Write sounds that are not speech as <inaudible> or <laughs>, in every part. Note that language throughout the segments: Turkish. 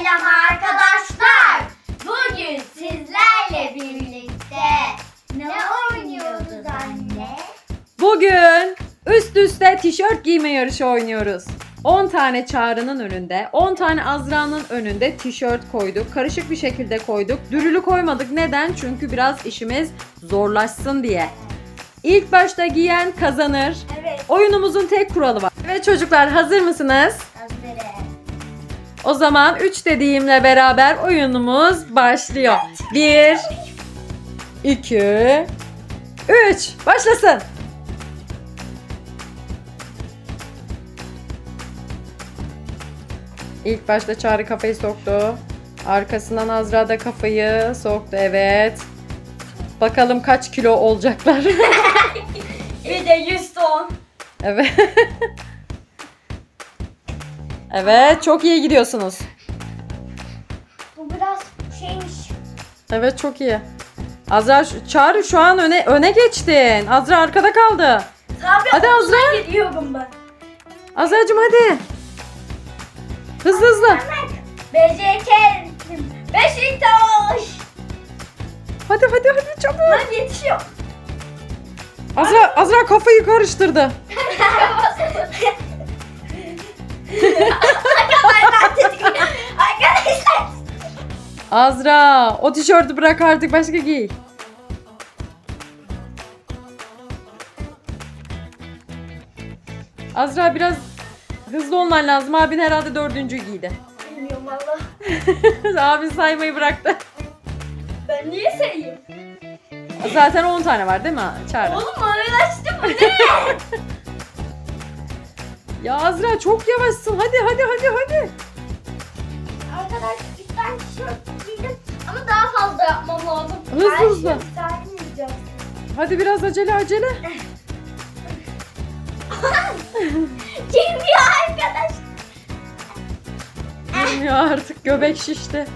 Selam arkadaşlar. Bugün sizlerle birlikte ne oynuyoruz anne? Bugün üst üste tişört giyme yarışı oynuyoruz. 10 tane Çağrı'nın önünde, 10 tane Azra'nın önünde tişört koyduk. Karışık bir şekilde koyduk. Dürülü koymadık. Neden? Çünkü biraz işimiz zorlaşsın diye. İlk başta giyen kazanır. Evet. Oyunumuzun tek kuralı var. Evet çocuklar hazır mısınız? O zaman 3 dediğimle beraber oyunumuz başlıyor. 1 2 3 Başlasın. İlk başta Çağrı kafayı soktu. Arkasından Azra da kafayı soktu. Evet. Bakalım kaç kilo olacaklar. <laughs> Bir de 100 ton. evet. <laughs> evet, çok iyi gidiyorsunuz. Bu biraz şeymiş. Evet çok iyi. Azra Çağrı şu an öne öne geçtin. Azra arkada kaldı. Tabii Hadi Azra. gidiyorum ben. Azra'cığım hadi. Hızlı hızlı. Becekem. Beşiktaş. Hadi hadi hadi çabuk. Ben yetişiyorum. Azra Azra kafayı karıştırdı. <laughs> Arkadaşlar. Azra o tişörtü bırak artık başka giy. Azra biraz hızlı olman lazım. Abin herhalde dördüncü giydi. Bilmiyorum valla. <laughs> Abin saymayı bıraktı. Ben niye sayayım? Zaten 10 tane var değil mi Çağrı? Oğlum ağırlaştı bu ne? <laughs> Ya Azra çok yavaşsın. Hadi hadi hadi hadi. Arkadaşlar ben tişört giydim ama daha fazla yapmam lazım. Hızlı, Ben hızlı. şimdi saymayacağım. Hadi biraz acele acele. <laughs> Girmiyor arkadaş. Bilmiyor artık göbek şişti.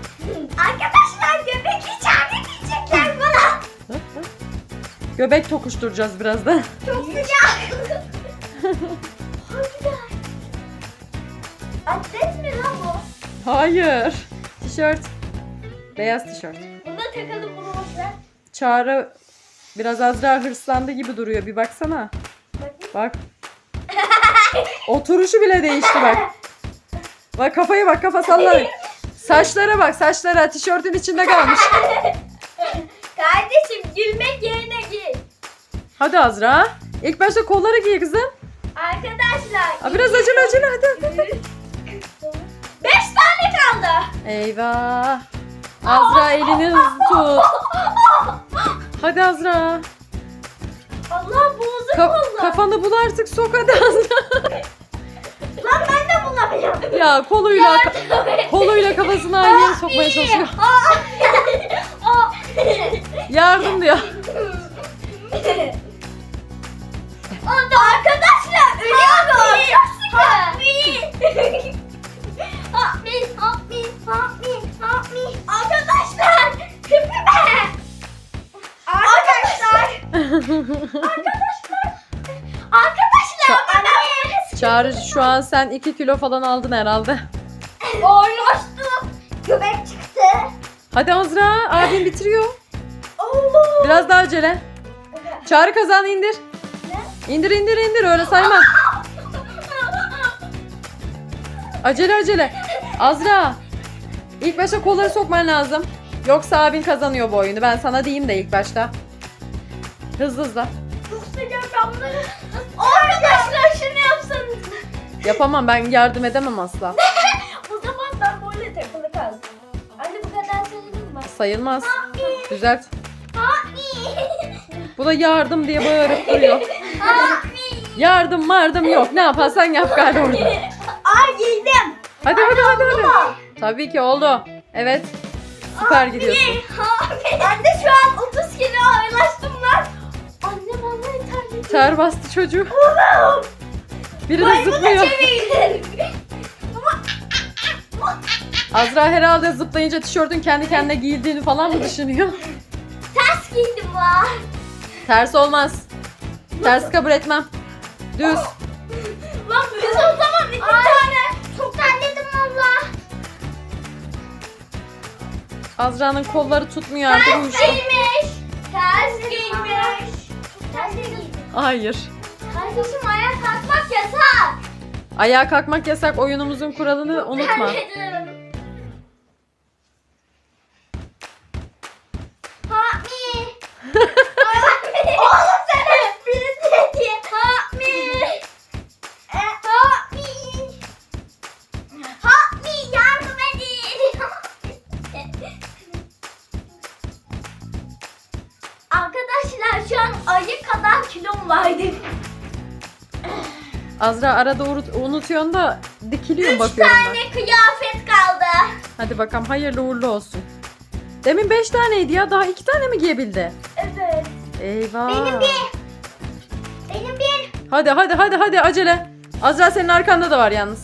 Arkadaşlar göbek içeride diyecekler bana. Göbek tokuşturacağız birazdan. Çok sıcak. Atlet mi lan bu? Hayır. Tişört. Beyaz tişört. Buna takalım bunu boşver. Çağrı biraz Azra hırslandı gibi duruyor. Bir baksana. Bak. Oturuşu bile değişti bak. Bak kafaya bak kafa sallar. Saçlara bak saçlara tişörtün içinde kalmış. <laughs> Kardeşim gülmek yerine giy. Hadi Azra. İlk başta kolları giy kızım. Arkadaşlar. Aa, biraz acele acele hadi. hadi. Kaldı. Eyvah. Azra elini hızlı tut. Hadi Azra. Allah bozuk Ka- oldu. kafanı bul artık sok hadi Azra. Lan ben de bulamıyorum. ya koluyla koluyla kafasını aynı yere sokmaya çalışıyor. Yardım diyor. Arkadaşlar ölüyorum. Help Arkadaşlar. Arkadaşlar. Arkadaşlar. Anne. Çağrı şu an sen 2 kilo falan aldın herhalde. Ağırlaştım. Göbek çıktı. Hadi Azra abin bitiriyor. Allah. Biraz daha acele. Çağrı kazanı indir. İndir indir indir öyle sayma. Acele acele. Azra. İlk başta kolları sokman lazım. Yoksa abin kazanıyor bu oyunu. Ben sana diyeyim de ilk başta. Hızlı hızlı. Çok sıcak. Arkadaşlar şunu yapsanız. Yapamam ben yardım edemem asla. <laughs> o zaman ben böyle takılı kaldım. Anne bu kadar sayılır mı? Sayılmaz. Düzelt. Abi. Bu da yardım diye bağırıp duruyor. Abi. Yardım mardım yok. Ne yaparsan yap gari orada. Ay giydim. Hadi hadi hadi hadi. Tabii ki oldu. Evet. Süper gidiyorsun. Abi. Anne şu an Ter bastı çocuğu. Oğlum. Biri de zıplıyor. Azra herhalde zıplayınca tişörtün kendi kendine giyildiğini falan mı düşünüyor? Ters giydim lan. Ters olmaz. Ters kabul etmem. Düz. Lan biz o zaman iki tane. Çok terledim valla. Azra'nın kolları tutmuyor artık Ters giymiş. Hayır. Kardeşim ayağa kalkmak yasak. Ayağa kalkmak yasak. Oyunumuzun kuralını unutma. Terledim. Hami. Azra arada unut- unutuyorsun da dikiliyor Üç bakıyorum ben. tane kıyafet kaldı. Hadi bakalım hayırlı uğurlu olsun. Demin 5 taneydi ya daha 2 tane mi giyebildi? Evet. Eyvah. Benim bir. Benim bir. Hadi hadi hadi hadi acele. Azra senin arkanda da var yalnız.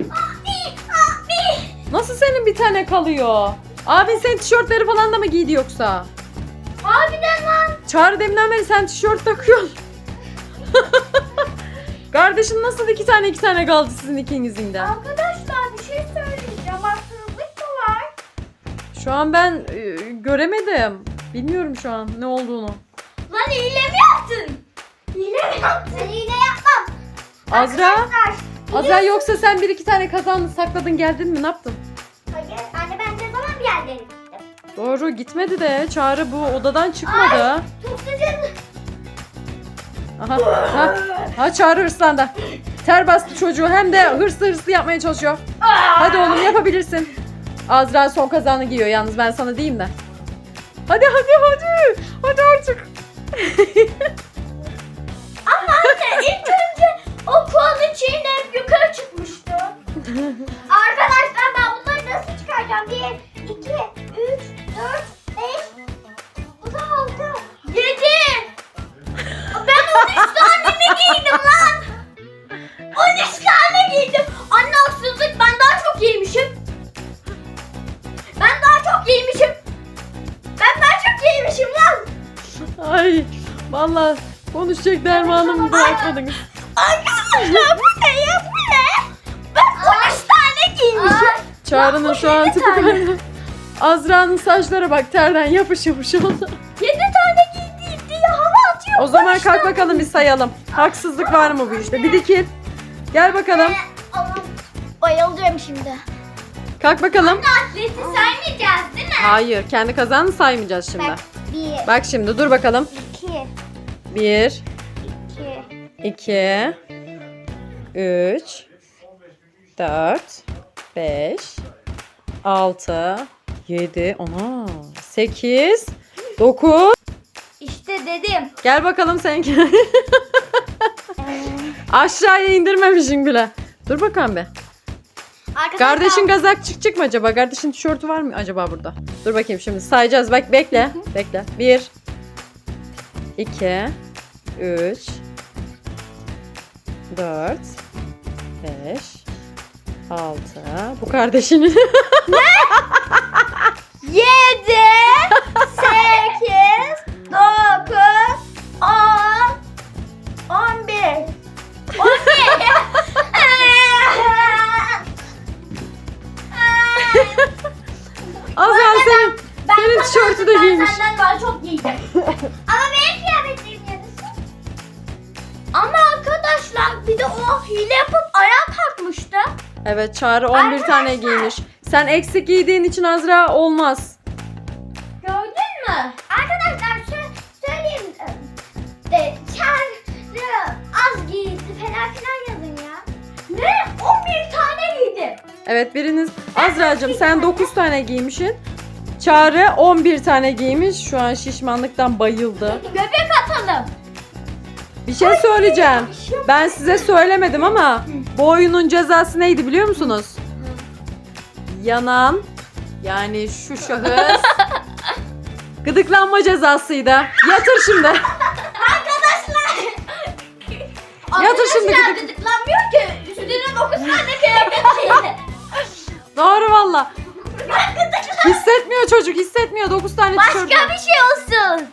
Abi, abi. Nasıl senin bir tane kalıyor? Abin senin tişörtleri falan da mı giydi yoksa? Harbiden lan. Çağrı deminden beri sen tişört takıyorsun. <laughs> Kardeşin nasıl iki tane iki tane kaldı sizin ikinizin de? Arkadaşlar bir şey söyleyeceğim. Haksızlık mı var? Şu an ben e, göremedim. Bilmiyorum şu an ne olduğunu. Lan hile mi yaptın? Hile mi yaptın? Ben hile yapmam. Azra? Arkadaşlar, hile- Azra yoksa sen bir iki tane kazandın sakladın geldin mi ne yaptın? Hayır anne ben ne zaman bir yerlere gittim? Doğru gitmedi de Çağrı bu odadan çıkmadı. Çok sıcak. Aha, ha, ha Çağrı hırslandı. Ter bastı çocuğu hem de hırslı hırslı yapmaya çalışıyor. Hadi oğlum yapabilirsin. Azra son kazanı giyiyor yalnız ben sana diyeyim de. Hadi hadi hadi. Hadi artık. <laughs> Ama anne ilk önce o kolu Ay vallahi konuşacak dermanımı bırakmadınız. Arkadaşlar bu ne ya bu ne? Ben 13 tane giymişim. Çağrı'nın şu an tipi kaydı. <laughs> Azra'nın saçlara bak terden yapış yapış oldu. 7 tane giydiydi ya hava atıyor. O zaman kalk bakalım bir sayalım. Haksızlık var mı bu işte? Bir dikil. Gel bakalım. Aman bayılıyorum şimdi. Kalk bakalım. Atleti saymayacağız değil mi? Hayır, kendi kazanını saymayacağız şimdi. Bak 1, Bak şimdi dur bakalım. 2, 1, 2, 2, 3, 4, 5, 6, 7, 10, 8, 9. İşte dedim. Gel bakalım seninki. <laughs> Aşağıya indirmemişsin bile. Dur bakalım be. Arkadaşlar, Kardeşin kazak çıkacak mı acaba? Kardeşin tişörtü var mı acaba burada? Dur bakayım şimdi sayacağız. Bak bekle. Bekle. 1 2 3 4 5 6 Bu kardeşinin 7, 8, 9, 10, 11, 12. Azal senin Ben senin tişörtü de ben giymiş. senden daha çok giydim. <laughs> Ama benim kıyafetlerim yarısı. Ama arkadaşlar bir de o hile yapıp ayağa kalkmıştı. Evet Çağrı 11 tane Arkadaşlar. giymiş. Sen eksik giydiğin için Azra olmaz. Gördün mü? Arkadaşlar şöyle söyleyeyim. De, Çağrı az giydi falan filan yazın ya. Ne? 11 tane giydim. Evet biriniz Azra'cığım sen 9 tane giymişsin. Çağrı 11 tane giymiş. Şu an şişmanlıktan bayıldı. Göbek atalım. Bir şey söyleyeceğim. Ben size söylemedim ama bu oyunun cezası neydi biliyor musunuz? Yanan yani şu şahıs <laughs> gıdıklanma cezasıydı. Yatır şimdi. Arkadaşlar. Yatır şimdi Arkadaşlar gıdık- gıdıklanmıyor ki. Üstüne 9 tane kıyafet giydi. <laughs> Doğru valla. Gıdıklan. Hissetmiyor çocuk hissetmiyor. 9 tane Başka tişört var. bir şey olsun.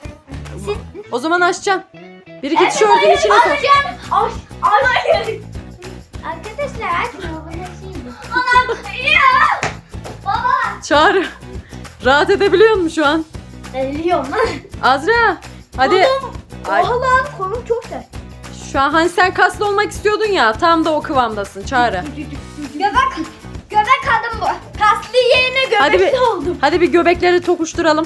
O zaman açacaksın. Bir iki tişörtün içine sok. Alacağım. Ay, ay, ay. Arkadaşlar açma. Şeydi. Anam ya. Baba. Çağrı. Rahat edebiliyor musun şu an? Eliyorum lan. Azra hadi. Ay, Oha lan kolum çok sert. şu an hani sen kaslı olmak istiyordun ya tam da o kıvamdasın Çağrı. Göbek, göbek adım bu. Hadi bir- oldum. Hadi bir göbekleri tokuşturalım.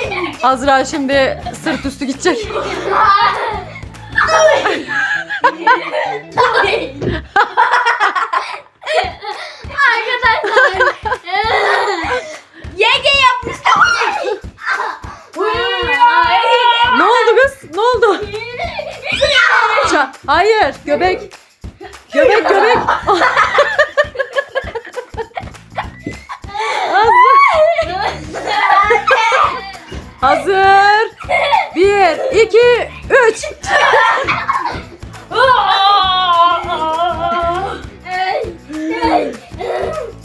Benim. Azra şimdi sırt üstü gidecek. Doink. Doink. Arkadaşlar. Yenge yapmıştı. Ne oldu kız? Ne oldu? Ça- Hayır göbek. Göbek göbek. Hazır. Bir, iki, üç.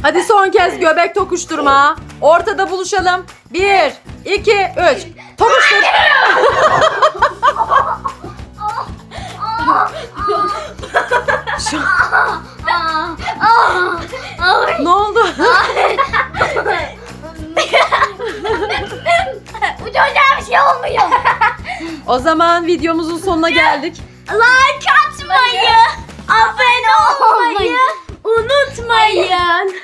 Hadi son kez göbek tokuşturma. Ortada buluşalım. Bir, iki, üç. Tokuştur. Şu- ne oldu? Bu çocuğa bir şey olmuyor. O zaman videomuzun sonuna geldik. Like atmayı, abone olmayı unutmayın.